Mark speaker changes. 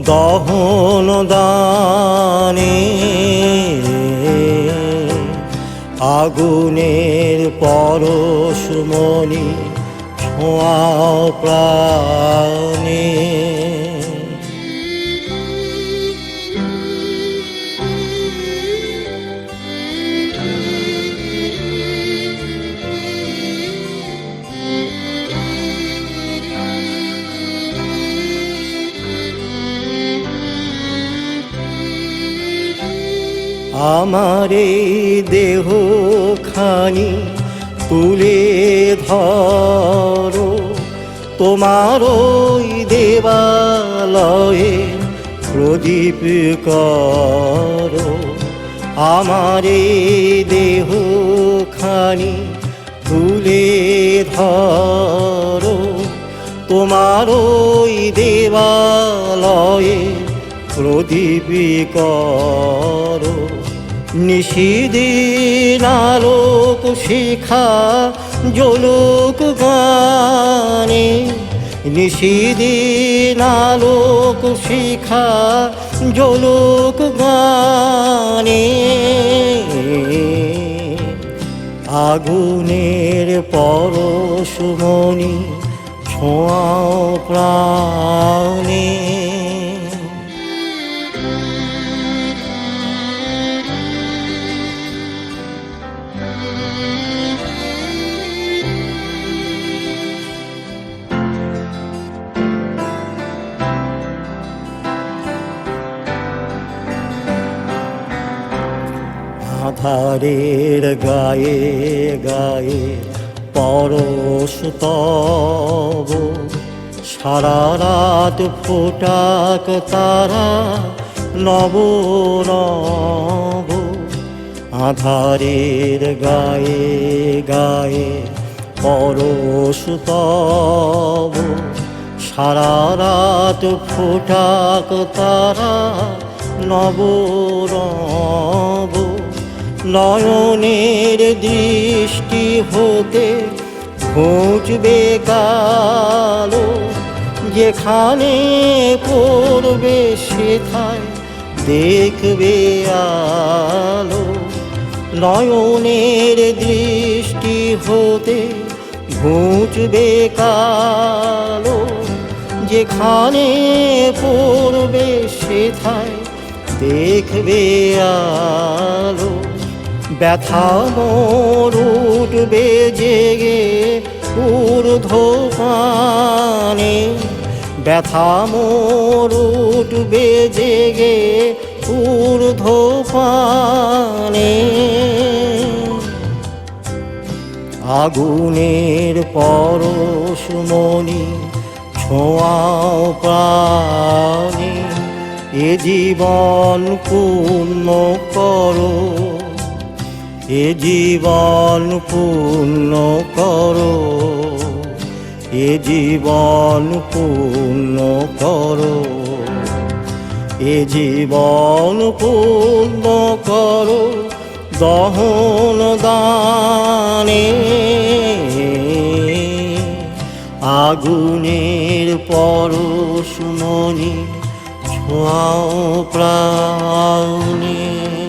Speaker 1: দহন দানে। আগুনের পরশমণি ছোঁয়া প্রাণে। আমার দেহ খানি তুলে ধরো। তোমার ওই দেবালয়ে প্রদীপ করো। আমার দেহ খানি তুলে ধরো। তোমার ওই দেবালয়ে প্রদীপ করো। নিশিদিন আলোক শিখা জলোক গানে নিশিদিন আলোক শিখা জলোক গানে আগুনের পরশমণি ছোঁয়াও প্রাণে আধারের গায়ে গায়ে পরশ তব সারা রাত ফোটাক তারা নব নব। আধারের গায়ে গায়ে পরশ তব সারা রাত ফোটাক তারা নব নয়নের দৃষ্টি হতে খুঁজবে কালো। যেখানে পড়বে সেথায় দেখবে আলো। নয়নের দৃষ্টি হতে ঘুঁচবে কালো যেখানে পড়বে সেথায় দেখবে আলো। ব্যথা মোর উঠবে জেগে ঊর্ধ্ব ব্যথা মোর উঠবে জেগে ঊর্ধ্ব পানে আগুনের পরশমণি ছোঁয়াও প্রাণে। এ জীবন পূর্ণ করো। এ জীবন পূর্ণ করো। এ জীবন পূর্ণ করো। এ জীবন পূর্ণ করো দহন দানে। আগুনের পর পরশমণি ছোঁয়াও প্রাণে।